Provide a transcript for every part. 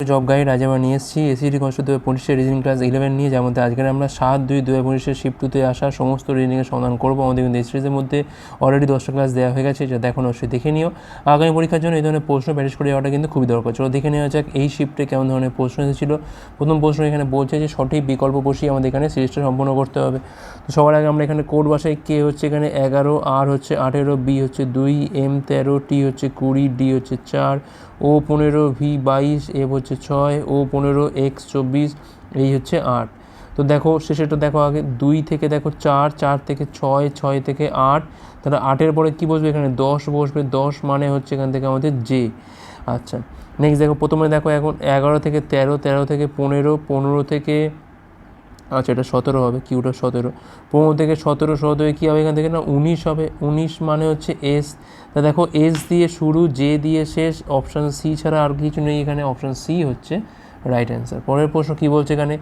Job guide আজ আমরা নিয়ে এসেছি এসিডি কনস্ট দু পঁচিশের রিজনিং ক্লাস ইলেভেন নিয়ে মধ্যে আজকে আমরা সাত দুই দু হাজার পঁচিশের শিফট টুতে আসা সমস্ত রিজনিংয়ের সমাধান করব। আমাদের কিন্তু সিরিজের মধ্যে অলরেডি দশটা ক্লাস দেওয়া হয়ে গেছে যা দেখো অবশ্যই দেখে নিও। আগামী পরীক্ষার জন্য এই ধরনের প্রশ্ন প্র্যাকটিস করে যাওয়াটা কিন্তু খুবই দরকার। চলো দেখে নেওয়া যাক এই শিফটে কেমন ধরনের প্রশ্ন এসেছিল। প্রথম প্রশ্ন এখানে বলছে যে, সঠিক বিকল্প বসিয়ে আমাদের এখানে সিরিজটা সম্পন্ন করতে হবে। তো সবার আগে আমরা এখানে কোড বাসায় কে হচ্ছে এখানে এগারো, আর হচ্ছে আঠেরো, বি হচ্ছে দুই এম তেরো টি হচ্ছে কুড়ি ডি হচ্ছে চার ও পনেরো ভি বাইশ এফ হচ্ছে ছয়, ও পনেরো এক্স চব্বিশ, এই হচ্ছে আট। তো দেখো শেষেরটা দেখো আগে দুই থেকে দেখো চার চার থেকে ছয় ছয় থেকে আট, তাহলে আটের পরে কী বসবে এখানে? দশ বসবে, দশ মানে হচ্ছে এখান থেকে আমাদের জে। আচ্ছা নেক্সট দেখো, প্রথমে দেখো এখন এগারো থেকে তেরো তেরো থেকে পনেরো পনেরো থেকে আচ্ছা এটা সতেরো হবে কিউটা সতেরো। পনেরো থেকে সতেরো সতেরো কী হবে এখান থেকে? না, উনিশ হবে। উনিশ মানে হচ্ছে এস তা দেখো এস দিয়ে শুরু জে দিয়ে শেষ অপশান সি ছাড়া আর কিছু নেই এখানে অপশান সি হচ্ছে রাইট অ্যান্সার পরের প্রশ্ন কী বলছে এখানে?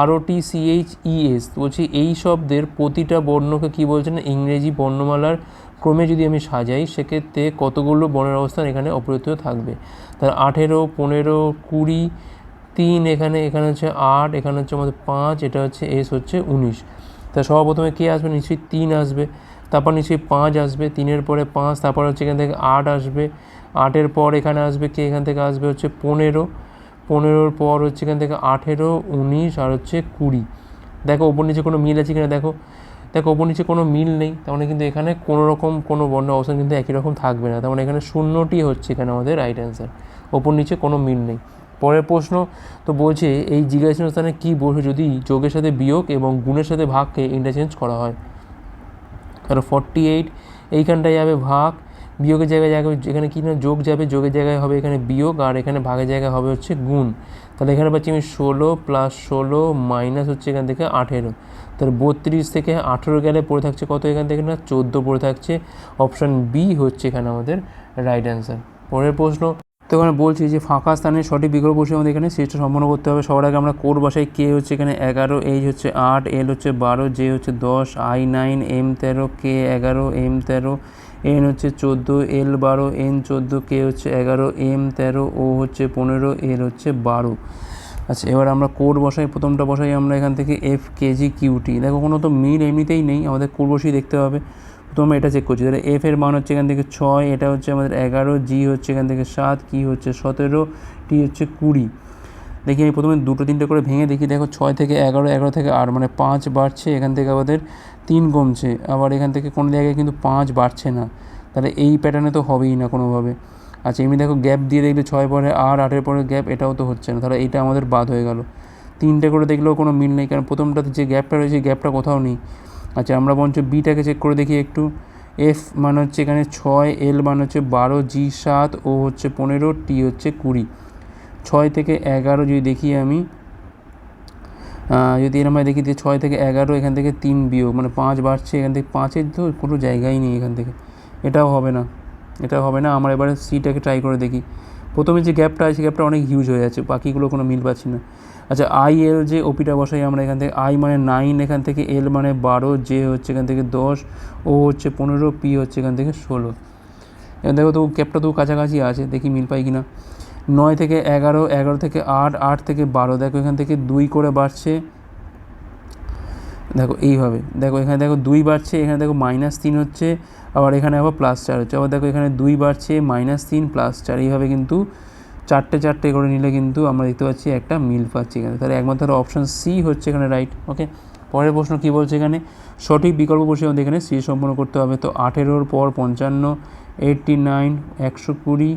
আর O T C H E S বলছি, এই শব্দের প্রতিটা বর্ণকে কী বলছে না? ইংরেজি বর্ণমালার ক্রমে যদি আমি সাজাই, সেক্ষেত্রে কতগুলো বর্ণের অবস্থান এখানে অপরিত থাকবে? তার আঠেরো, পনেরো, কুড়ি তিন, এখানে এখানে হচ্ছে আট, এখানে হচ্ছে আমাদের পাঁচ, এটা হচ্ছে, এস হচ্ছে উনিশ। তা সর্বপ্রথমে কে আসবে? নিশ্চয়ই তিন আসবে। তারপর নিশ্চয়ই পাঁচ আসবে। তিনের পরে পাঁচ, তারপর হচ্ছে এখান থেকে আট আসবে। আটের পর এখানে আসবে কে? এখান থেকে আসবে হচ্ছে পনেরো। পনেরোর পর হচ্ছে এখান থেকে আঠেরো, উনিশ আর হচ্ছে কুড়ি। দেখো, ওপর নিচে কোনো মিল আছে কিনা? দেখো দেখো, ওপর নিচে কোনো মিল নেই। তার মানে কিন্তু এখানে কোনো রকম, কোনো বর্ণ অবস্থান কিন্তু একই রকম থাকবে না। তার মানে এখানে শূন্যটি হচ্ছে এখানে আমাদের রাইট অ্যান্সার ওপর নিচে কোনো মিল নেই। পরের প্রশ্ন, তো বলছে, এই জিজ্ঞাসা স্থানে কী বসে যদি যোগের সাথে বিয়োগ এবং গুণের সাথে ভাগকে ইন্টারচেঞ্জ করা হয়? ধরো ফর্টি এইট এইখানটায় যাবে ভাগ, বিয়োগের জায়গায় যাবে এখানে কি না, যোগ যাবে, যোগের জায়গায় হবে এখানে বিয়োগ, আর এখানে ভাগের জায়গায় হবে হচ্ছে গুণ। তাহলে এখানে পাচ্ছি আমি ষোলো প্লাস ষোলো মাইনাস হচ্ছে এখান থেকে আঠেরো। তাহলে বত্রিশ থেকে আঠেরো গেলে পড়ে থাকছে কত এখান থেকে না? চোদ্দ পড়ে থাকছে। অপশান বি হচ্ছে এখানে আমাদের রাইট অ্যান্সার পরের প্রশ্ন তো এখানে বলছি যে ফাঁকা স্থানে সঠিক বিকল্প বসে আমাদের এখানে সিরিজটা সম্পন্ন করতে হবে। সবার আগে আমরা কোড বাসায় কে হচ্ছে এখানে এগারো এইচ হচ্ছে আট, এল হচ্ছে বারো, জে হচ্ছে দশ, আই নাইন, এম তেরো, কে এগারো, এম তেরো, এন হচ্ছে চোদ্দ, এল বারো, এন চোদ্দ, কে হচ্ছে এগারো, এম তেরো, ও হচ্ছে পনেরো, এল হচ্ছে বারো। আচ্ছা এবার আমরা কোড বসাই। প্রথমটা বসাই আমরা এখান থেকে এফ কেজি কিউটি দেখো কোনো তো মিল এমনিতেই নেই। আমাদের কোড বসিয়ে দেখতে হবে। প্রথমে এটা চেক করছি। তাহলে এফ এর মান হচ্ছে এখান থেকে ছয়, এটা হচ্ছে আমাদের এগারো জি হচ্ছে এখান থেকে সাত কি হচ্ছে সতেরো টি হচ্ছে কুড়ি। দেখি আমি প্রথমে দুটো তিনটে করে ভেঙে দেখি, দেখো ছয় থেকে এগারো এগারো থেকে আট মানে পাঁচ বাড়ছে, এখান থেকে আমাদের তিন কমছে, আবার এখান থেকে কোনো জায়গায় কিন্তু পাঁচ বাড়ছে না। তাহলে এই প্যাটার্নে তো হবেই না কোনোভাবে। আচ্ছা এমনি দেখো গ্যাপ দিয়ে দেখলে ছয় পরে আর আটের পরে গ্যাপ এটাও তো হচ্ছে না। তাহলে এইটা আমাদের বাদ হয়ে গেল। তিনটে করে দেখলেও কোনো মিল নেই, কারণ প্রথমটাতে যে গ্যাপটা রয়েছে গ্যাপটা কোথাও নেই। আচ্ছা আমরা বরঞ্চ বিটাকে চেক করে দেখি একটু। এফ মানে হচ্ছে এখানে ছয় এল মানে হচ্ছে বারো জি সাত ও হচ্ছে পনেরো টি হচ্ছে কুড়ি। ছয় থেকে এগারো যদি দেখি আমি যদি এরম দেখি যে ছয় থেকে এগারো, এখান থেকে তিন বিয়োগ মানে পাঁচ বাড়ছে, এখান থেকে পাঁচের তো কোনো জায়গাই নেই এখান থেকে। এটাও হবে না, এটাও হবে না। আমরা এবারে সিটাকে ট্রাই করে দেখি। প্রথমে যে গ্যাপটা আছে গ্যাপটা অনেক হিউজ হয়ে যাচ্ছে, বাকিগুলো কোনো মিল পাচ্ছি না। আচ্ছা আই এল যে ওপিটা বসাই আমরা এখান থেকে। আই মানে নাইন এখান থেকে এল মানে বারো জে হচ্ছে এখান থেকে দশ ও হচ্ছে পনেরো পি হচ্ছে এখান থেকে ষোলো। দেখো তো গ্যাপটা তো কাছাকাছি আছে, দেখি মিল পাই কিনা। নয় থেকে এগারো এগারো থেকে আট আট থেকে বারো, দেখো এখান থেকে দুই করে বাড়ছে। দেখো এইভাবে, দেখো এখানে দেখো দুই বাড়ছে, এখানে দেখো মাইনাস তিন হচ্ছে, আবার এখানে আবার প্লাস চার হচ্ছে, আবার দেখো এখানে দুই বাড়ছে মাইনাস তিন প্লাস চার, এইভাবে কিন্তু চারটে চারটে করে নিলে কিন্তু আমরা দেখতে পাচ্ছি একটা মিল পাচ্ছি এখানে। তাহলে একমাত্র অপশান সি হচ্ছে এখানে রাইট ওকে পরের প্রশ্ন কী বলছে এখানে? সঠিক বিকল্প বসে আমাদের এখানে সি সম্পন্ন করতে হবে। তো আঠেরোর পর পঞ্চান্ন এইটটি নাইন একশো কুড়ি,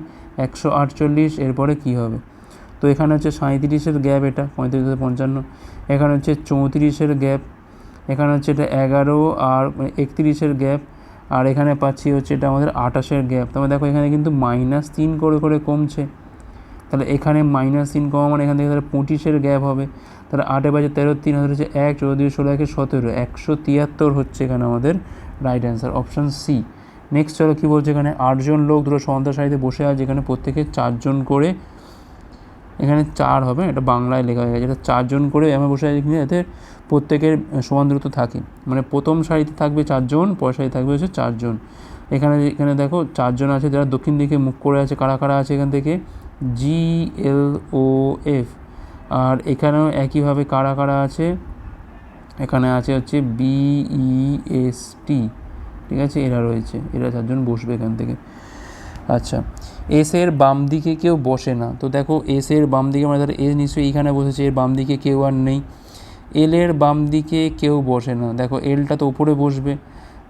একশো আটচল্লিশ, এরপরে কী হবে? তো এখানে হচ্ছে সাঁত্রিশের গ্যাপ এটা, পঁয়ত্রিশ পঞ্চান্ন। এখানে হচ্ছে চৌত্রিশের গ্যাপ এখানে হচ্ছে এটা এগারো আর একত্রিশের গ্যাপ, আর এখানে পাচ্ছি হচ্ছে এটা আমাদের আঠাশের গ্যাপ। তবে দেখো এখানে কিন্তু মাইনাস তিন করে করে কমছে। তাহলে এখানে মাইনাস তিন কমা মানে এখান থেকে তাহলে পঁচিশের গ্যাপ হবে। তাহলে আটে বাজে তেরো, তিন হাজার হচ্ছে এক, চৌদ্দ ষোলো, একে সতেরো, একশো তিয়াত্তর হচ্ছে এখানে আমাদের right answer option C next চলো কী বলছে এখানে? আটজন লোক দুটো সন্ধ্যা সারিতে বসে আছে, এখানে প্রত্যেকে চারজন করে এখানে চার হবে, এটা বাংলায় লেখা হয়ে গেছে। এটা চারজন করে এমন বসে আছে যাতে প্রত্যেকের সমান দূরত্ব থাকে। মানে প্রথম সারিতে থাকবে চারজন, পরের সারিতে থাকবে হচ্ছে চারজন। এখানে এখানে দেখো চারজন আছে যারা দক্ষিণ দিকে মুখ করে আছে, কারা কারা আছে এখান থেকে? জি এল ও এফ আর এখানেও একইভাবে কারা কারা আছে? এখানে আছে হচ্ছে বিই এস টি ঠিক আছে? এরা রয়েছে। এরা চারজন বসবে এখান থেকে। আচ্ছা এস এর বাম দিকে কেউ বসে না। তো দেখো এস এর বাম দিকে মানে ধরো এস নিশ্চয়ই এইখানে বসেছে, এর বাম দিকে কেউ আর নেই। এল এর বাম দিকে কেউ বসে না। দেখো এলটা তো উপরে বসবে।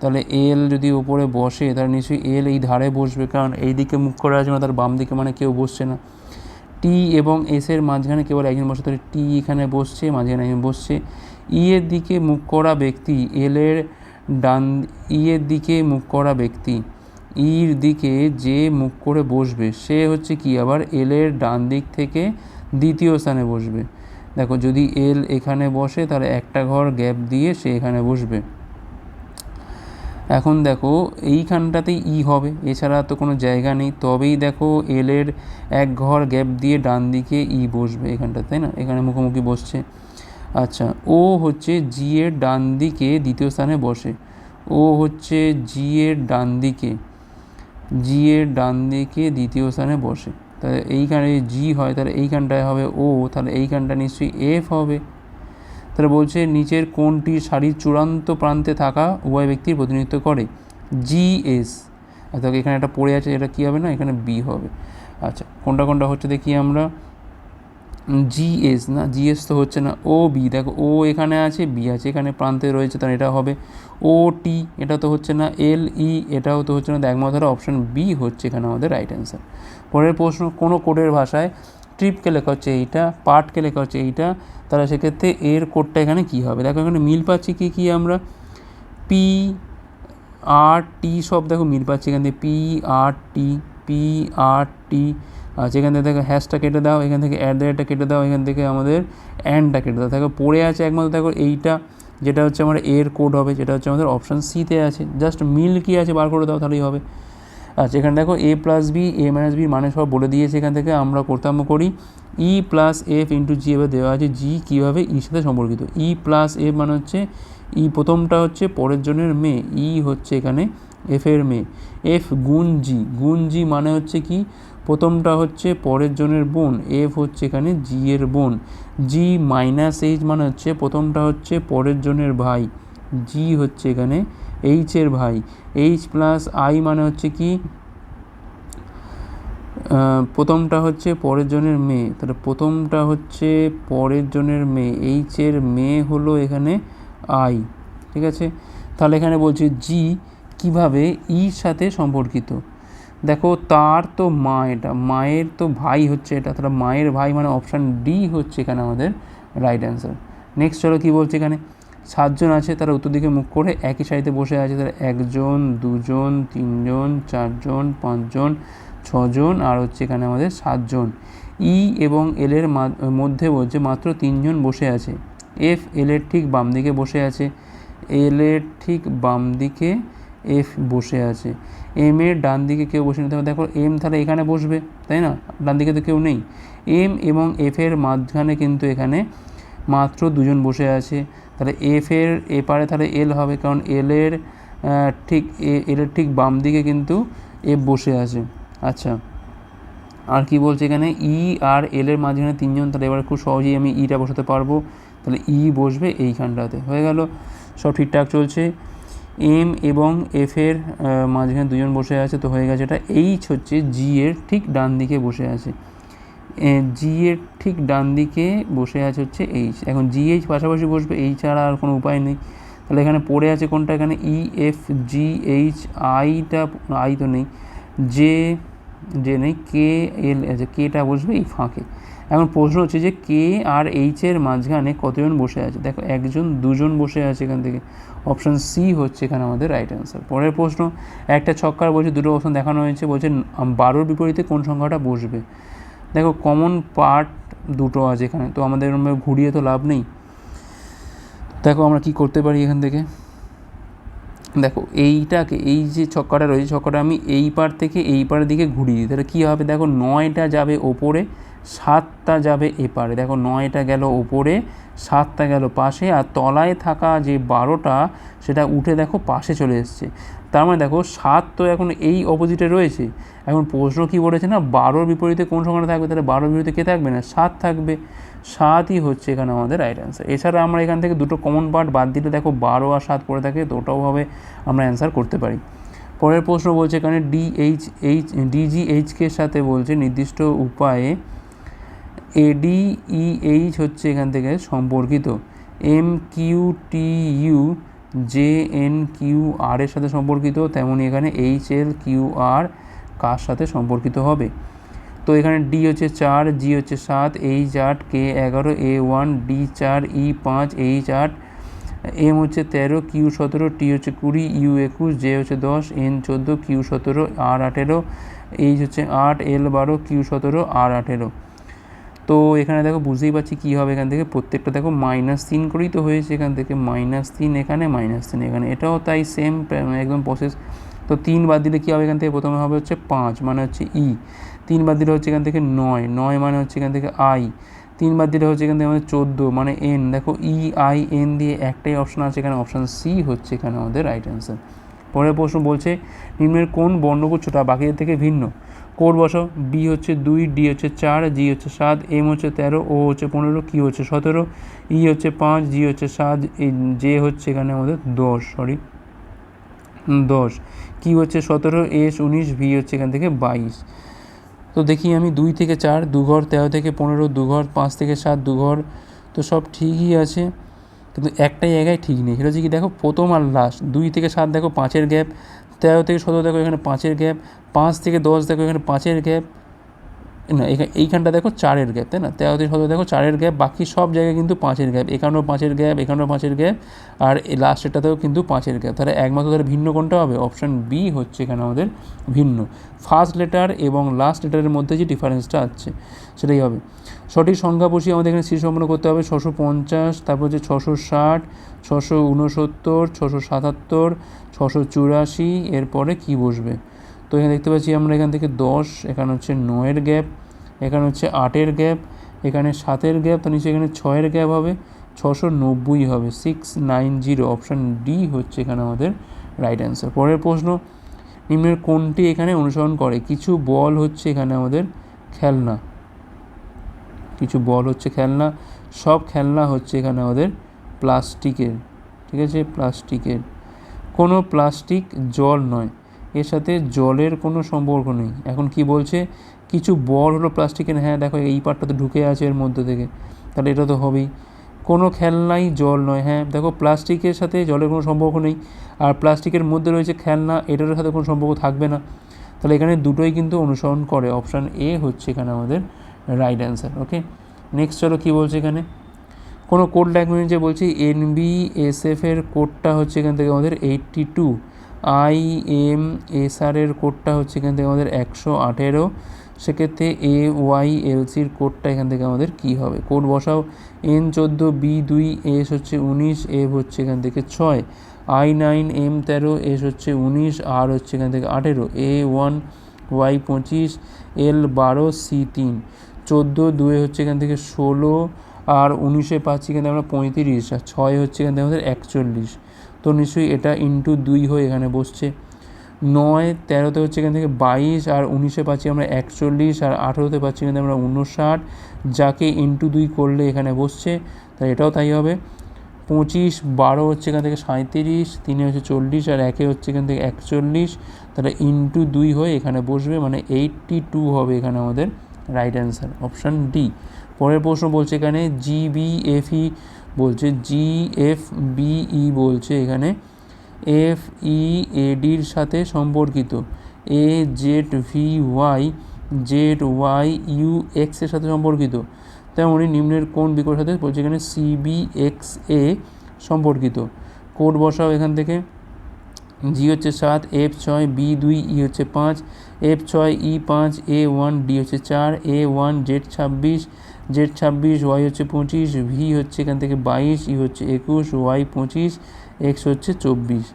তাহলে এল যদি উপরে বসে, তাহলে নিশ্চয়ই এল এই ধারে বসবে, কারণ এই দিকে মুখ করে আছে মানে তার বাম দিকে মানে কেউ বসছে না। টি এবং এস এর মাঝখানে কেবল একজন বসে, তাহলে টি এখানে বসছে, মাঝখানে একজন বসছে। ই এর দিকে মুখ করা ব্যক্তি এল এর ডান ই এর দিকে মুখ করা ব্যক্তি। ইর দিকে যে মুখ করে বসবে, সে হচ্ছে কি? আবার এল এর ডান দিক থেকে দ্বিতীয় স্থানে বসবে। দেখো, যদি এল এখানে বসে, তাহলে একটা ঘর গ্যাপ দিয়ে সে এখানে বসবে। এখন দেখো, এইখানটাতেই ই হবে, এছাড়া তো কোনো জায়গা নেই। তবেই দেখো, এলের এক ঘর গ্যাপ দিয়ে ডান দিকে ই বসবে এখানটাতে, তাই না? এখানে মুখোমুখি বসছে। আচ্ছা ও হচ্ছে জি এর ডান দিকে দ্বিতীয় স্থানে বসে। ও হচ্ছে জি এর ডান দিকে। জি এর ডান দিকে দ্বিতীয় স্থানে বসে। তাহলে এইখানে জি হয়, তাহলে এইখানটায় হবে ও তাহলে এইখানটা নিশ্চয়ই এফ হবে। তাহলে বলছে নিচের কোনটি শাড়ির চূড়ান্ত প্রান্তে থাকা উভয় ব্যক্তির প্রতিনিধিত্ব করে। জি এস অর্থাৎ এখানে একটা পড়ে আছে, এটা কী হবে না? এখানে বি হবে। আচ্ছা কোনটা কোনটা হচ্ছে দেখি আমরা। জিএস না? জিএস তো হচ্ছে না ও বি দেখো ও এখানে আছে বি আছে, এখানে প্রান্তে রয়েছে, তাহলে এটা হবে ও টি এটা তো হচ্ছে না এল ই এটাও তো হচ্ছে না একমাত্র অপশন বি হচ্ছে এখানে আমাদের রাইট অ্যান্সার পরের প্রশ্ন, কোনো কোডের ভাষায় ট্রিপকে লেখা হচ্ছে এইটা পার্টকে লেখা হচ্ছে এইটা, তাহলে সেক্ষেত্রে এর কোডটা এখানে কী হবে? দেখো, এখানে মিল পাচ্ছি কী কী আমরা? পি আর টি সব দেখো মিল পাচ্ছি এখান P R T P R টি আচ্ছা এখান থেকে দেখো হ্যাশটা কেটে দাও, এখান থেকে অ্যাট দ্য রেটটা কেটে দাও, এখান থেকে আমাদের অ্যান্ডটা কেটে দাও। দেখো, পড়ে আছে একমাত্র, দেখো, এইটা, যেটা হচ্ছে আমার এর কোড হবে, যেটা হচ্ছে আমাদের অপশান সিতে আছে। জাস্ট মিল কী আছে, বার করে দাও, তাহলেই হবে। আচ্ছা এখানে দেখো A plus B A minus B মানে সব বলে দিয়েছে এখান থেকে, আমরা করতাম করি। E plus F into G এবার দেওয়া আছে জি কীভাবে ইর সাথে সম্পর্কিত? ই প্লাস এফ মানে হচ্ছে ই প্রথমটা হচ্ছে পরের জনের মেয়ে ই হচ্ছে এখানে এফ এর মেয়ে। এফ গুণ জি গুণ জি মানে হচ্ছে কি? প্রথমটা হচ্ছে পরের জনের বোন। এফ হচ্ছে এখানে জি এর বোন। জি মাইনাস এইচ মানে হচ্ছে প্রথমটা হচ্ছে পরের জনের ভাই। জি হচ্ছে এখানে এইচ এর ভাই। এইচ প্লাস আই মানে হচ্ছে কি? প্রথমটা হচ্ছে পরের জনের মেয়ে। তাহলে প্রথমটা হচ্ছে পরের জনের মেয়ে। এইচ এর মেয়ে হলো এখানে আই ঠিক আছে? তাহলে এখানে বলছে জি কীভাবে ইর সাথে সম্পর্কিত? দেখো, তার তো মা এটা, মায়ের তো ভাই হচ্ছে এটা, তাহলে মায়ের ভাই মানে অপশান ডি হচ্ছে এখানে আমাদের রাইট অ্যান্সার নেক্সট চলো কী বলছে এখানে? সাতজন আছে, তারা উত্তর দিকে মুখ করে একই সারিতে বসে আছে তারা একজন, দুজন, তিনজন, চারজন, পাঁচজন, ছজন, আর হচ্ছে এখানে আমাদের সাতজন। ই এবং এলের মধ্যে বলছে মাত্র তিনজন বসে আছে। এফ এলের ঠিক বাম দিকে বসে আছে। এলের ঠিক বাম দিকে এফ বসে আছে। এম এর ডান দিকে কেউ বসে নিতে হবে দেখো এম তাহলে এখানে বসবে, তাই না? ডান দিকে তো কেউ নেই। এম এবং এফ এর মাঝখানে কিন্তু এখানে মাত্র দুজন বসে আছে। তাহলে এফ এর এপারে তাহলে এল হবে, কারণ এল এর ঠিক এলের ঠিক বাম দিকে কিন্তু এফ বসে আছে। আচ্ছা আর কি বলছে এখানে? ই আর এল এর মাঝখানে তিনজন, তাহলে এবার খুব সহজেই আমি ইটা বসাতে পারব। তাহলে ই বসবে এইখানটাতে, হয়ে গেল। সব ঠিকঠাক চলছে। এম এবং এফ এর মাঝখানে দুজন বসে আছে, তো হয়ে গেছে এটা এইচ হচ্ছে জি এর ঠিক ডান দিকে বসে আছে। জি এর ঠিক ডান দিকে বসে আছে হচ্ছে এইচ। এখন জি এইচ পাশাপাশি বসবে, এই ছাড়া আর কোনো উপায় নেই। তাহলে এখানে পড়ে আছে কোনটা? এখানে ই এফ জি এইচ আইটা আই তো নেই। জে যে নেই কে এল আছে কেটা বসবে এই ফাঁকে। এখন প্রশ্ন হচ্ছে যে কে আর এইচের মাঝখানে কতজন বসে আছে? দেখো, একজন, দুজন বসে আছে এখান থেকে। অপশান সি হচ্ছে এখানে আমাদের রাইট অ্যান্সার পরের প্রশ্ন, একটা ছক্কার বলছে, দুটো অপশন দেখানো হয়েছে, বলছে বারোর বিপরীতে কোন সংখ্যাটা বসবে? দেখো কমন পার্ট দুটো আছে এখানে, তো আমাদের ঘুরিয়ে তো লাভ নেই। দেখো, আমরা কি করতে পারি এখান থেকে? দেখো, এইটাকে, এই যে ছক্কাটা রয়েছে, ছক্কাটা আমি এই পার থেকে এই পারের দিকে ঘুরিয়ে দিই। তাহলে কী হবে? দেখো, নয়টা যাবে ওপরে সাতটা যাবে এপারে। দেখো নয়টা গেল ওপরে সাতটা গেল পাশে, আর তলায় থাকা যে বারোটা, সেটা উঠে দেখো পাশে চলে এসছে। তার মানে দেখো সাত তো এখন এই অপোজিটে রয়েছে। এখন প্রশ্ন কী বলেছে না, বারোর বিপরীতে কোন সংখ্যাটা থাকবে? তাহলে বারোর বিপরীতে কে থাকবে না? সাত থাকবে। সাতই হচ্ছে এখানে আমাদের রাইট অ্যান্সার এছাড়া আমরা এখান থেকে দুটো কমন পার্ট বাদ দিলে দেখো বারো আর সাত পড়ে থাকে, তো ওটাওভাবে আমরা অ্যান্সার করতে পারি। পরের প্রশ্ন বলছে এখানে ডিএইচ এইচ ডিজিএইচকে সাথে বলছে নির্দিষ্ট উপায়ে এডিইএইচ হচ্ছে এখান থেকে সম্পর্কিত। M Q T U J N Q R এর সাথে সম্পর্কিত, তেমনি এখানে এইচ এল কিউ আর কার সাথে সম্পর্কিত হবে। তো এখানে ডি হচ্ছে চার জি হচ্ছে সাত এইচ আট কে এগারো এ ওয়ান ডি চার ই পাঁচ এইচ আট এম হচ্ছে তেরো কিউ সতেরো টি হচ্ছে কুড়ি ইউ একুশ জে হচ্ছে দশ এন চোদ্দ কিউ সতেরো আর আঠেরো এইচ হচ্ছে আট এল বারো কিউ সতেরো আর আঠেরো। তো এখানে দেখো বুঝতেই পারছি কী হবে এখান থেকে। প্রত্যেকটা দেখো মাইনাস তিন করেই তো হয়েছে এখান থেকে। মাইনাস তিন এখানে মাইনাস তিন এখানে। এটাও তাই সেম একদম প্রসেস তো তিন বাদ দিলে কী হবে এখান থেকে? প্রথমে হবে হচ্ছে পাঁচ মানে হচ্ছে ই তিন বাদ দিলে হচ্ছে এখান থেকে নয়। নয় মানে হচ্ছে এখান থেকে আই তিন বাদ দিলে হচ্ছে এখান থেকে আমাদের চোদ্দ মানে এন দেখো ই আই এন দিয়ে একটাই অপশান আছে এখানে। অপশান সি হচ্ছে এখানে আমাদের রাইট অ্যান্সার পরের প্রশ্ন বলছে, নিম্নের কোন বর্ণগুচ্ছটা বাকিদের থেকে ভিন্ন? কোড বসাও। বি হচ্ছে দুই ডি হচ্ছে চার জি হচ্ছে সাত এম হচ্ছে তেরো ও হচ্ছে পনেরো কি হচ্ছে সতেরো ই হচ্ছে পাঁচ জি হচ্ছে সাত জে হচ্ছে এখানে আমাদের দশ সরি দশ কি হচ্ছে সতেরো এস উনিশ ভি হচ্ছে এখান থেকে বাইশ। তো দেখি আমি দুই থেকে চার, দুঘর তেরো থেকে পনেরো, দুঘর পাঁচ থেকে সাত, দুঘর, তো সব ঠিকই আছে। কিন্তু একটাই জায়গায় ঠিক নেই। সেটা হচ্ছে কি দেখো, প্রথম আর লাস্ট দুই থেকে সাত দেখো, পাঁচের গ্যাপ তেরো থেকে সতেরো দেখো এখানে পাঁচের গ্যাপ পাঁচ থেকে দশ দেখো এখানে পাঁচের গ্যাপ না এইখানটা দেখো চারের গ্যাপ তাই না? তেরো থেকে সতেরো দেখো চারের গ্যাপ বাকি সব জায়গায় কিন্তু পাঁচের গ্যাপ এখানেও পাঁচের গ্যাপ এখানেও পাঁচের গ্যাপ আর এই লাস্টেরটাতেও কিন্তু পাঁচের গ্যাপ তাহলে একমাত্র তাহলে ভিন্ন কোনটা হবে? অপশান বি হচ্ছে এখানে আমাদের ভিন্ন। ফার্স্ট লেটার এবং লাস্ট লেটারের মধ্যে যে ডিফারেন্সটা আছে, সেটাই হবে। সঠিক সংখ্যা বসিয়ে আমাদের এখানে শীর্ষ সম্পন্ন করতে হবে ছশো পঞ্চাশ, তারপর হচ্ছে ছশো ষাট, ছশো উনসত্তর ছশো সাতাত্তর, ছশো চুরাশি, এরপরে কী বসবে? তো এখানে দেখতে পাচ্ছি আমরা এখান থেকে দশ, এখানে হচ্ছে নয়ের গ্যাপ এখানে হচ্ছে আটের গ্যাপ, এখানে সাতের গ্যাপ তো নিচে এখানে ছয়ের গ্যাপ হবে, ছশো নব্বই হবে six nine zero option D হচ্ছে এখানে আমাদের রাইট অ্যান্সার পরের প্রশ্ন, নিম্নের কোনটি এখানে অনুসরণ করে? কিছু বল হচ্ছে এখানে আমাদের খেলনা। কিছু বল হচ্ছে খেলনা, সব খেলনা হচ্ছে এখানে আমাদের প্লাস্টিকের, ঠিক আছে? প্লাস্টিকের। কোনো প্লাস্টিক জল নয়, এর সাথে জলের কোনো সম্পর্ক নেই। এখন কি বলছে? কিছু বল হলো প্লাস্টিকের হ্যাঁ দেখো এই পার্টটা তো ঢুকে আছে এর মধ্যে থেকে। তাহলে এটা তো হবেই। কোনো খেলনাই জল নয় হ্যাঁ দেখো প্লাস্টিকের সাথে জলের কোনো সম্পর্ক নেই। আর প্লাস্টিকের মধ্যে রয়েছে খেলনা এটার সাথে কোনো সম্পর্ক থাকবে না। তাহলে এখানে দুটোই কিন্তু অনুসরণ করে। অপশান এ হচ্ছে এখানে আমাদের রাইট অ্যান্সার ওকে নেক্সট চলো কী বলছে এখানে? কোনো কোড ল্যাঙ্গুয়েজে বলছি এনবিএসএফের কোডটা হচ্ছে এখান থেকে আমাদের এইট্টি টু আই এম এসআরের কোডটা হচ্ছে এখান থেকে আমাদের একশো আঠেরো। সেক্ষেত্রে এ ওয়াই এলসির কোডটা এখান থেকে আমাদের কী হবে? কোড বসাও। এন চোদ্দ বি দুই এস হচ্ছে উনিশ এফ হচ্ছে এখান থেকে ছয়। আই নাইন এম তেরো এস হচ্ছে উনিশ আর হচ্ছে এখান থেকে আঠেরো। এ ওয়ান ওয়াই পঁচিশ এল বারো সি তিন। চোদ্দ দুয়ে হচ্ছে এখান থেকে ষোলো, আর উনিশে পাচ্ছি এখান থেকে আমরা পঁয়ত্রিশ, আর ছয় হচ্ছে এখান থেকে আমাদের একচল্লিশ। তো নিশ্চয়ই এটা ইন্টু দুই হয়ে এখানে বসছে। নয়, তেরোতে হচ্ছে এখান থেকে বাইশ, আর উনিশে পাচ্ছি আমরা একচল্লিশ, আর আঠেরোতে পাচ্ছি এখান থেকে আমরা উনষাট, যাকে ইন্টু দুই করলে এখানে বসছে তাই এটাও তাই হবে। পঁচিশ, বারো হচ্ছে এখান থেকে সাঁত্রিশ তিনে হচ্ছে চল্লিশ, আর একে হচ্ছে এখান থেকে একচল্লিশ, তাহলে ইন্টু দুই হয়ে এখানে বসবে মানে এইটটি টু হবে এখানে আমাদের রাইট অ্যান্সার অপশান ডি পরের প্রশ্ন বলছে এখানে জিবিএফই বলছে জি এফ বিই বলছে এখানে এফ ই এডির সাথে সম্পর্কিত। A Z V Y, Z Y U এক্সের সাথে সম্পর্কিত। তেমনই নিম্নের কোন বিকল্পের সাথে বলছে এখানে সিবি এক্স এ সম্পর্কিত। কোড বসাও এখান থেকে। জি হচ্ছে সাত, এফ ছয়, বি দুই, ই হচ্ছে পাঁচ, এফ ছয়, ই পাঁচ, এ ওয়ান, ডি হচ্ছে চার, এ ওয়ান, জেড ছাব্বিশ জেড ছাব্বিশ, ওয়াই হচ্ছে পঁচিশ, ভি হচ্ছে এখান থেকে বাইশ, ই হচ্ছে একুশ, ওয়াই পঁচিশ এক্স হচ্ছে চব্বিশ।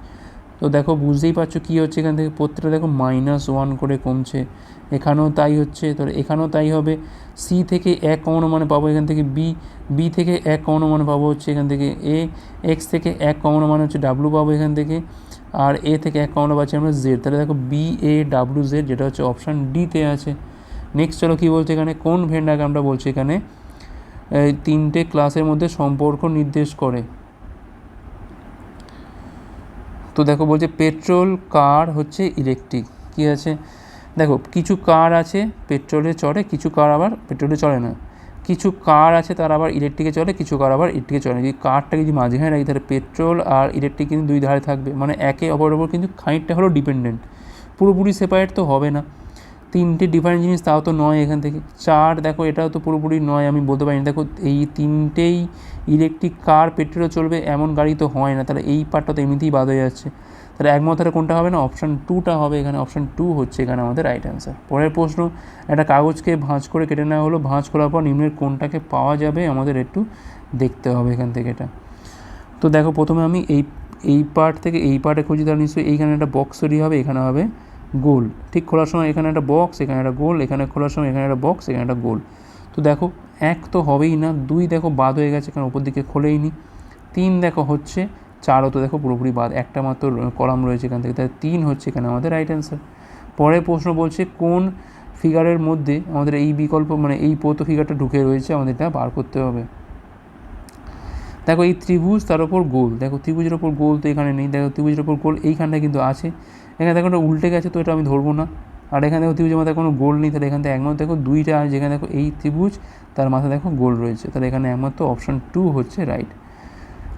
তো দেখো বুঝতেই পারছ কী হচ্ছে এখান থেকে? প্রত্যেকটা দেখো মাইনাস ওয়ান করে কমছে। এখানেও তাই হচ্ছে। তো এখানেও তাই হবে। সি থেকে এক কমানো মানে পাবো এখান থেকে বি বি থেকে এক কমানো মানে পাবো হচ্ছে এখান থেকে এ এক্স থেকে এক কমানো মানে হচ্ছে ডাব্লু পাবো এখান থেকে। আর এ থেকে এক কমন পাচ্ছি আমরা জেড তাহলে দেখো বি এ ডাব্লিউ জেড যেটা হচ্ছে অপশান ডিতে আছে। নেক্সট চলো কী বলছে এখানে? কোন ভেন্ডাকে আমরা বলছি এখানে? তিনটে ক্লাসের মধ্যে সম্পর্ক নির্দেশ করে। তো দেখো বলছে পেট্রোল কার হচ্ছে ইলেকট্রিক কী আছে? দেখো, কিছু কার আছে পেট্রোলে চড়ে, কিছু কার আবার পেট্রোলে চলে না। কিছু কার আছে তার আবার ইলেকট্রিকে চলে কিছু কার আবার ইলেকট্রিকে চলে যদি কারটা যদি মাঝখানে রাখি, তাহলে পেট্রোল আর ইলেকট্রিক কিন্তু দুই ধারে থাকবে। মানে একে অপরের ওপর কিন্তু খানিকটা হলো ডিপেন্ডেন্ট পুরোপুরি সেপারেট তো হবে না। তিনটে ডিফারেন্ট জিনিস, তাও তো নয় এখান থেকে। চার, দেখো, এটাও তো পুরোপুরি নয়, আমি বলতে পারি না। দেখো, এই তিনটেই ইলেকট্রিক কার পেট্রোলে চলবে, এমন গাড়ি তো হয় না। তাহলে এই পার্টটা তো এমনিতেই বাদ হয়ে যাচ্ছে। তাহলে একমাত্র কোনটা হবে না? অপশান টুটা হবে এখানে। অপশান টু হচ্ছে এখানে আমাদের রাইট অ্যান্সার পরের প্রশ্ন, একটা কাগজকে ভাঁজ করে কেটে নেওয়া হলো। ভাঁজ করার পর নিম্নের কোনটাকে পাওয়া যাবে আমাদের একটু দেখতে হবে এখান থেকে এটা। তো দেখো, প্রথমে আমি এই এই পার্ট থেকে এই পার্টে খুঁজি, তাহলে নিশ্চয়ই এইখানে একটা বক্স তৈরি হবে, এখানে হবে গোল। ঠিক খোলার সময় এখানে একটা বক্স এখানে একটা গোল, এখানে খোলার সময় এখানে একটা বক্স এখানে একটা গোল। তো দেখো, এক তো হবেই না, দুই দেখো বাদ হয়ে গেছে কারণ ওপর দিকে খোলেই নি। তিন দেখো হচ্ছে, চারও তো দেখো পুরোপুরি বাদ, একটা মাত্র কলাম রয়েছে এখান থেকে, তাহলে তিন হচ্ছে এখানে আমাদের রাইট অ্যান্সার পরের প্রশ্ন বলছে, কোন ফিগারের মধ্যে আমাদের এই বিকল্প মানে এই পৌত ফিগারটা ঢুকে রয়েছে, আমাদের এটা বার করতে হবে। দেখো এই ত্রিভুজ তার উপর গোল। দেখো ত্রিভুজের ওপর গোল তো এখানে নেই। দেখো ত্রিভুজের ওপর গোল এইখানটা কিন্তু আছে। এখানে দেখো ওটা উল্টে গেছে তো এটা আমি ধরবো না। আর এখানে দেখো ত্রিভুজের মাথায় কোনো গোল নেই, তাহলে এখান থেকে একমাত্র দেখো দুইটা আছে। যেখানে দেখো এই ত্রিভুজ, তার মাথায় দেখো গোল রয়েছে। তাহলে এখানে একমাত্র অপশান টু হচ্ছে রাইট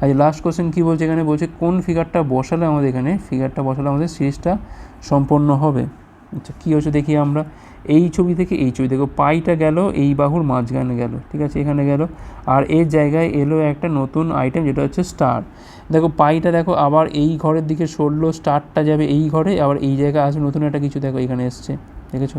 আজ লাস্ট কোশ্চেন কী বলছে? এখানে বলছে কোন ফিগারটা বসালে আমাদের এখানে ফিগারটা বসালে আমাদের সিরিজটা সম্পন্ন হবে। আচ্ছা কী হচ্ছে দেখি আমরা। এই ছবি থেকে এই ছবি দেখো, পাইটা গেল, এই বাহুর মাঝখানে গেল, ঠিক আছে, এখানে গেল। আর এর জায়গায় এলো একটা নতুন আইটেম যেটা হচ্ছে স্টার দেখো, পাইটা দেখো, আবার এই ঘরের দিকে সরলো স্টারটা যাবে এই ঘরে, আবার এই জায়গায় আসবে নতুন একটা কিছু দেখো, এখানে এসছে, দেখেছ?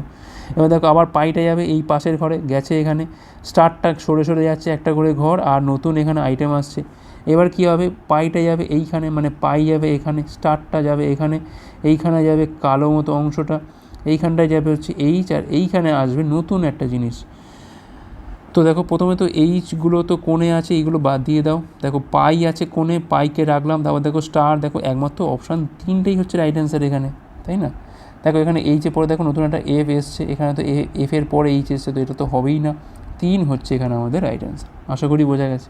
এবার দেখো, আবার পাইটা যাবে এই পাশের ঘরে, গেছে এখানে। স্টারটা সরে সরে যাচ্ছে একটা করে ঘর, আর নতুন এখানে আইটেম আসছে। এবার কী হবে? পাইটা যাবে এইখানে মানে পাই যাবে এখানে স্টারটা যাবে এখানে, এইখানে যাবে কালো মতো অংশটা। এইখানটায় যাবে হচ্ছে এইচ আর এইখানে আসবে নতুন একটা জিনিস। তো দেখো প্রথমে তো এইচগুলো তো কোণে আছে, এইগুলো বাদ দিয়ে দাও। দেখো পাই আছে কোণে, পাইকে রাখলাম, তারপর দেখো স্টার, দেখো একমাত্র অপশান তিনটেই হচ্ছে রাইট অ্যান্সার এখানে, তাই না? দেখো এখানে এইচের পরে দেখো নতুন একটা এফ এসছে, এখানে তো এফ এর পরে এইচ এসছে, তো এটা তো হবেই না। তিন হচ্ছে এখানে আমাদের রাইট অ্যান্সার আশা করি বোঝা গেছে।